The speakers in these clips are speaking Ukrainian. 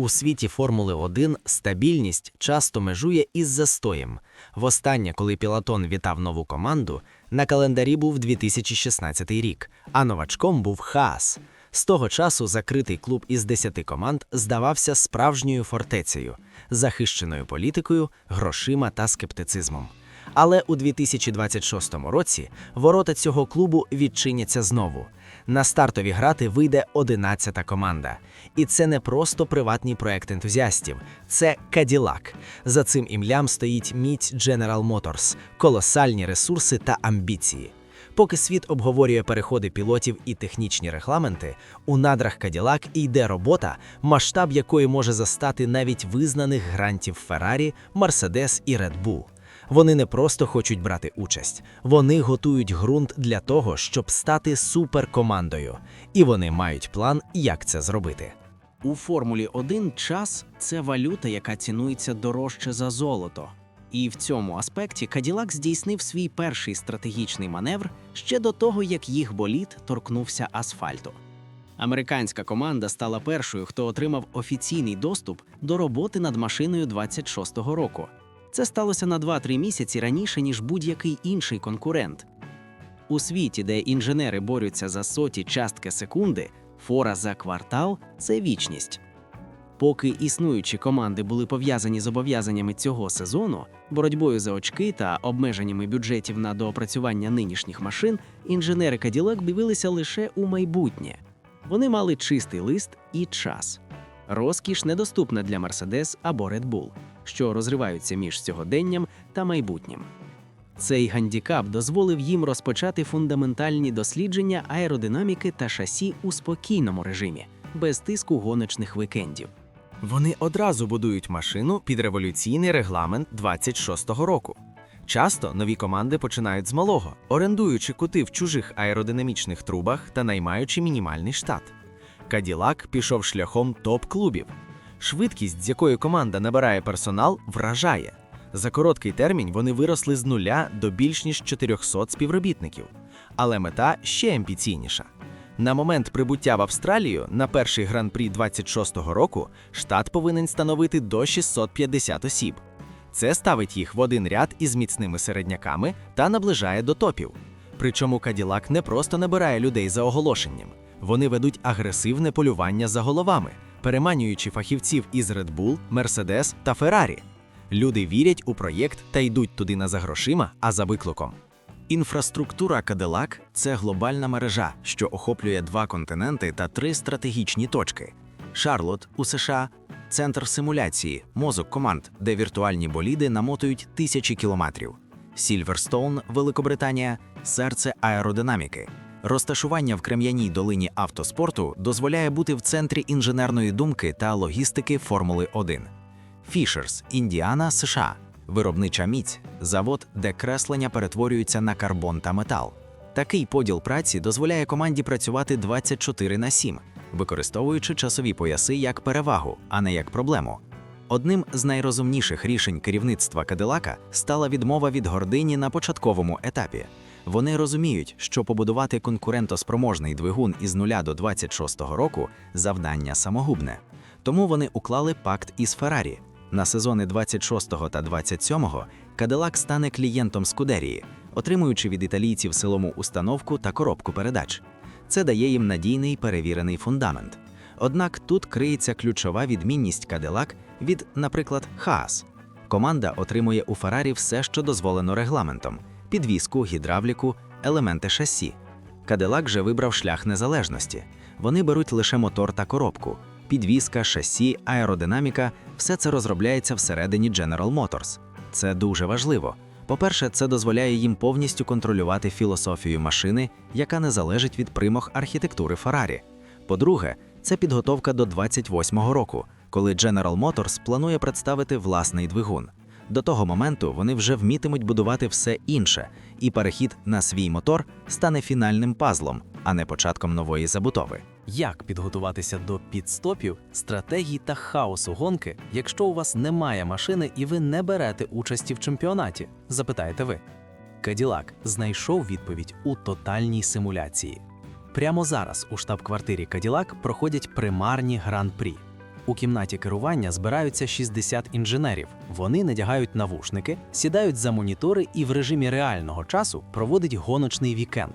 У світі Формули 1 стабільність часто межує із застоєм. Востаннє, коли Пілотон вітав нову команду, на календарі був 2016 рік, а новачком був Хаас. З того часу закритий клуб із 10 команд здавався справжньою фортецею, захищеною політикою, грошима та скептицизмом. Але у 2026 році ворота цього клубу відчиняться знову. На стартові грати вийде 11-та команда. І це не просто приватний проект ентузіастів, це Cadillac. За цим ім'ям стоїть міць General Motors, колосальні ресурси та амбіції. Поки світ обговорює переходи пілотів і технічні регламенти, у надрах Cadillac йде робота, масштаб якої може застати навіть визнаних грантів Ferrari, Mercedes і Bull. Вони не просто хочуть брати участь, вони готують ґрунт для того, щоб стати суперкомандою. І вони мають план, як це зробити. У Формулі 1 час це валюта, яка цінується дорожче за золото. І в цьому аспекті Каділак здійснив свій перший стратегічний маневр ще до того, як їх болід торкнувся асфальту. Американська команда стала першою, хто отримав офіційний доступ до роботи над машиною 26-го року. Це сталося на 2-3 місяці раніше, ніж будь-який інший конкурент. У світі, де інженери борються за соті частки секунди, фора за квартал це вічність. Поки існуючі команди були пов'язані з зобов'язаннями цього сезону, боротьбою за очки та обмеженнями бюджетів на доопрацювання нинішніх машин, інженери Cadillac дивилися лише у майбутнє. Вони мали чистий лист і час. Розкіш недоступна для Mercedes або Red Bull, що розриваються між сьогоденням та майбутнім. Цей гандікап дозволив їм розпочати фундаментальні дослідження аеродинаміки та шасі у спокійному режимі, без тиску гоночних вікендів. Вони одразу будують машину під революційний регламент 26-го року. Часто нові команди починають з малого, орендуючи кути в чужих аеродинамічних трубах та наймаючи мінімальний штат. Каділак пішов шляхом топ-клубів. Швидкість, з якою команда набирає персонал, вражає. За короткий термін вони виросли з нуля до більш ніж 400 співробітників. Але мета ще амбіційніша. На момент прибуття в Австралію на перший гран-прі 26-го року штат повинен становити до 650 осіб. Це ставить їх в один ряд із міцними середняками та наближає до топів. Причому Каділак не просто набирає людей за оголошенням, вони ведуть агресивне полювання за головами, переманюючи фахівців із Red Bull, Mercedes та Ferrari. Люди вірять у проєкт та йдуть туди не за грошима, а за викликом. Інфраструктура Cadillac – це глобальна мережа, що охоплює два континенти та три стратегічні точки: Шарлот у США, центр симуляції, мозок команд, де віртуальні боліди намотують тисячі кілометрів. Сільверстоун, Великобританія, серце аеродинаміки. Розташування в Крем'яній долині автоспорту дозволяє бути в центрі інженерної думки та логістики Формули 1. Фішерс, Індіана, США. Виробнича міць завод, де креслення перетворюються на карбон та метал. Такий поділ праці дозволяє команді працювати 24 на 7, використовуючи часові пояси як перевагу, а не як проблему. Одним з найрозумніших рішень керівництва Кадилака стала відмова від гордині на початковому етапі. Вони розуміють, що побудувати конкурентоспроможний двигун із 0 до 26-го року завдання самогубне. Тому вони уклали пакт із Феррарі. На сезони 26-го та 27-го Кадилак стане клієнтом Скудерії, отримуючи від італійців силому установку та коробку передач. Це дає їм надійний перевірений фундамент. Однак тут криється ключова відмінність Кадилак від, наприклад, Хаас. Команда отримує у Феррарі все, що дозволено регламентом: підвіску, гідравліку, елементи шасі. Кадилак же вибрав шлях незалежності. Вони беруть лише мотор та коробку. Підвіска, шасі, аеродинаміка все це розробляється всередині General Motors. Це дуже важливо. По-перше, це дозволяє їм повністю контролювати філософію машини, яка не залежить від примох архітектури Ferrari. По-друге, це підготовка до 28-го року, коли General Motors планує представити власний двигун. До того моменту вони вже вмітимуть будувати все інше, і перехід на свій мотор стане фінальним пазлом, а не початком нової забудови. Як підготуватися до підстопів, стратегій та хаосу гонки, якщо у вас немає машини і ви не берете участі в чемпіонаті? Запитаєте ви. Каділак знайшов відповідь у тотальній симуляції. Прямо зараз у штаб-квартирі Каділак проходять примарні гран-прі. У кімнаті керування збираються 60 інженерів. Вони надягають навушники, сідають за монітори і в режимі реального часу проводять гоночний вікенд.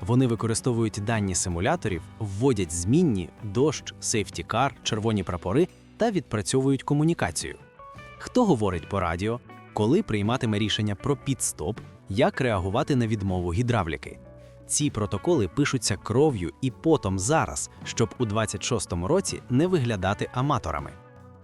Вони використовують дані симуляторів, вводять змінні, дощ, сейфтікар, червоні прапори та відпрацьовують комунікацію. Хто говорить по радіо, коли прийматиме рішення про підстоп, як реагувати на відмову гідравліки. Ці протоколи пишуться кров'ю і потом зараз, щоб у 26-му році не виглядати аматорами.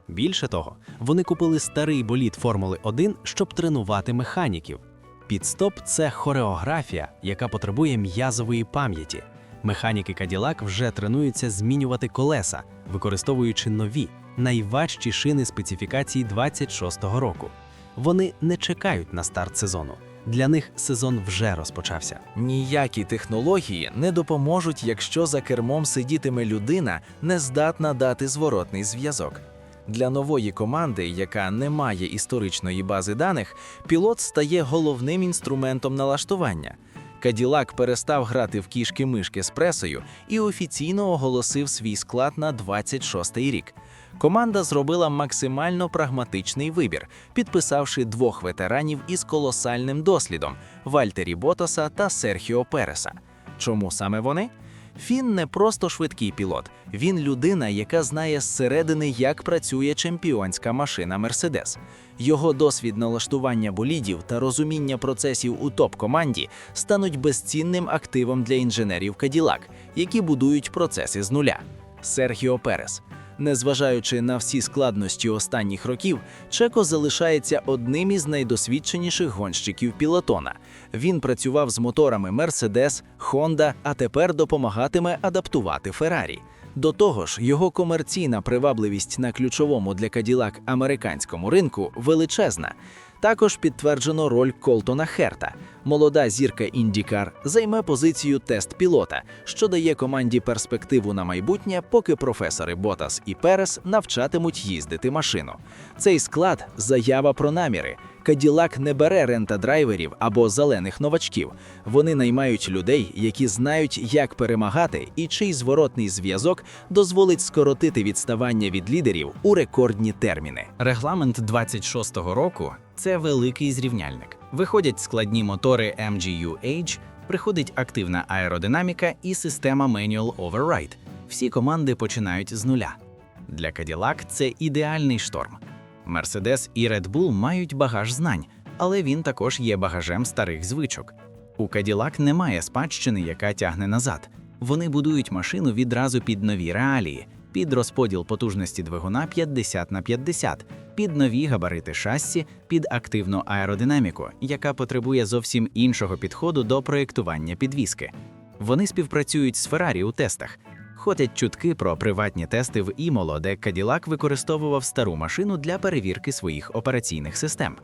Більше того, вони купили старий болід Формули 1, щоб тренувати механіків. Підстоп це хореографія, яка потребує м'язової пам'яті. Механіки Cadillac вже тренуються змінювати колеса, використовуючи нові, найважчі шини специфікації 26-го року. Вони не чекають на старт сезону. Для них сезон вже розпочався. Ніякі технології не допоможуть, якщо за кермом сидітиме людина, не здатна дати зворотний зв'язок. Для нової команди, яка не має історичної бази даних, пілот стає головним інструментом налаштування. Каділак перестав грати в кішки-мишки з пресою і офіційно оголосив свій склад на 26-й рік. Команда зробила максимально прагматичний вибір, підписавши двох ветеранів із колосальним дослідом Вальтері Ботаса та Серхіо Переса. Чому саме вони? Фін не просто швидкий пілот, він людина, яка знає зсередини, як працює чемпіонська машина Мерседес. Його досвід налаштування болідів та розуміння процесів у топ-команді стануть безцінним активом для інженерів Cadillac, які будують процеси з нуля. Серхіо Перес. Незважаючи на всі складності останніх років, Чеко залишається одним із найдосвідченіших гонщиків пілотона. Він працював з моторами Mercedes, Honda, а тепер допомагатиме адаптувати Феррарі. До того ж, його комерційна привабливість на ключовому для Каділак американському ринку величезна. Також підтверджено роль Колтона Херта. Молода зірка Індікар займе позицію тест-пілота, що дає команді перспективу на майбутнє, поки професори Ботас і Перес навчатимуть їздити машину. Цей склад заява про наміри. Каділак не бере рента-драйверів або зелених новачків. Вони наймають людей, які знають, як перемагати, і чий зворотний зв'язок дозволить скоротити відставання від лідерів у рекордні терміни. Регламент 26-го року це великий зрівняльник. Виходять складні мотори MGU-H, приходить активна аеродинаміка і система Manual Override. Всі команди починають з нуля. Для Cadillac це ідеальний шторм. Mercedes і Red Bull мають багаж знань, але він також є багажем старих звичок. У Cadillac немає спадщини, яка тягне назад. Вони будують машину відразу під нові реалії, під розподіл потужності двигуна 50 на 50, під нові габарити шасі, під активну аеродинаміку, яка потребує зовсім іншого підходу до проєктування підвіски. Вони співпрацюють з Ferrari у тестах. Ходять чутки про приватні тести в Імоло, де Cadillac використовував стару машину для перевірки своїх операційних систем.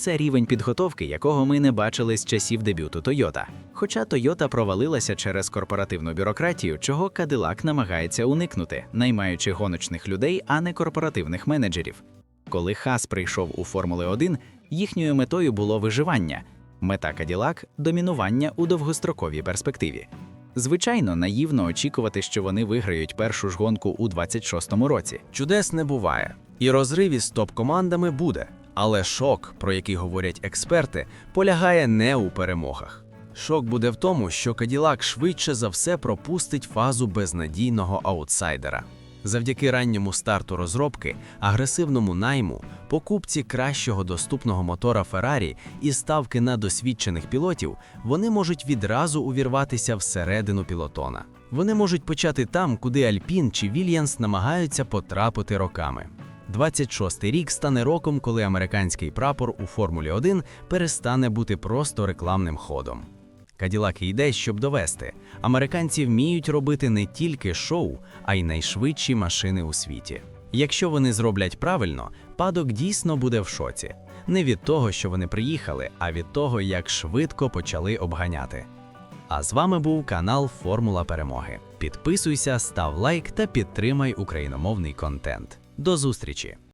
Це рівень підготовки, якого ми не бачили з часів дебюту Toyota. Хоча Toyota провалилася через корпоративну бюрократію, чого Cadillac намагається уникнути, наймаючи гоночних людей, а не корпоративних менеджерів. Коли Хас прийшов у Формули 1, їхньою метою було виживання. Мета Cadillac – домінування у довгостроковій перспективі. Звичайно, наївно очікувати, що вони виграють першу ж гонку у 26-му році. Чудес не буває, і розрив із топ-командами буде. Але шок, про який говорять експерти, полягає не у перемогах. Шок буде в тому, що Каділак швидше за все пропустить фазу безнадійного аутсайдера. Завдяки ранньому старту розробки, агресивному найму, покупці кращого доступного мотора Феррарі і ставки на досвідчених пілотів, вони можуть відразу увірватися всередину пілотона. Вони можуть почати там, куди Альпін чи Вільянс намагаються потрапити роками. 26-й рік стане роком, коли американський прапор у Формулі 1 перестане бути просто рекламним ходом. Каділак йде, щоб довести. Американці вміють робити не тільки шоу, а й найшвидші машини у світі. Якщо вони зроблять правильно, падок дійсно буде в шоці. Не від того, що вони приїхали, а від того, як швидко почали обганяти. А з вами був канал Формула Перемоги. Підписуйся, став лайк та підтримай україномовний контент. До зустрічі!